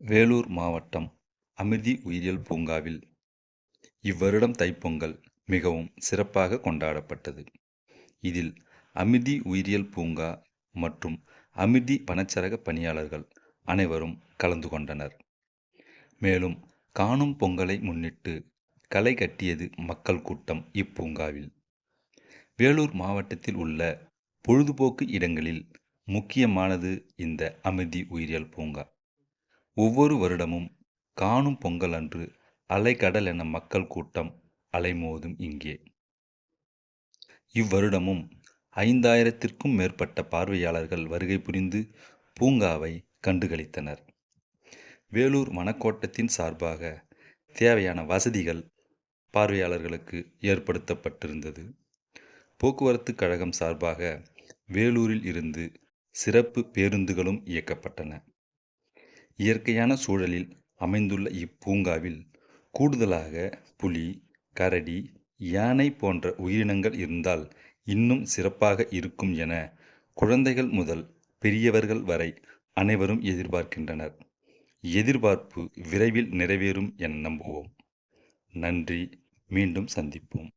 வேலூர் மாவட்டம் அமிர்தி உயிரியல் பூங்காவில் இவ்வருடம் தைப்பொங்கல் மிகவும் சிறப்பாக கொண்டாடப்பட்டது. இதில் அமிர்தி உயிரியல் பூங்கா மற்றும் அமிர்தி பனச்சரக பணியாளர்கள் அனைவரும் கலந்து கொண்டனர். மேலும் காணும் பொங்கலை முன்னிட்டு களை கட்டியது மக்கள் கூட்டம் இப்பூங்காவில். வேலூர் மாவட்டத்தில் உள்ள பொழுதுபோக்கு இடங்களில் முக்கியமானது இந்த அமிர்தி உயிரியல் பூங்கா. ஒவ்வொரு வருடமும் காணும் பொங்கல் அன்று அலைக்கடல் என மக்கள் கூட்டம் அலைமோதும் இங்கே. இவ்வருடமும் ஐந்தாயிரத்திற்கும் மேற்பட்ட பார்வையாளர்கள் வருகை புரிந்து பூங்காவை கண்டுகளித்தனர். வேலூர் வனக்கோட்டத்தின் சார்பாக தேவையான வசதிகள் பார்வையாளர்களுக்கு ஏற்படுத்தப்பட்டிருந்தது. போக்குவரத்து கழகம் சார்பாக வேலூரில் இருந்து சிறப்பு பேருந்துகளும் இயக்கப்பட்டன. இயற்கையான சூழலில் அமைந்துள்ள இப்பூங்காவில் கூடுதலாக புலி கரடி யானை போன்ற உயிரினங்கள் இருந்தால் இன்னும் சிறப்பாக இருக்கும் என குழந்தைகள் முதல் பெரியவர்கள் வரை அனைவரும் எதிர்பார்க்கின்றனர். எதிர்பார்ப்பு விரைவில் நிறைவேறும் என நம்புவோம். நன்றி. மீண்டும் சந்திப்போம்.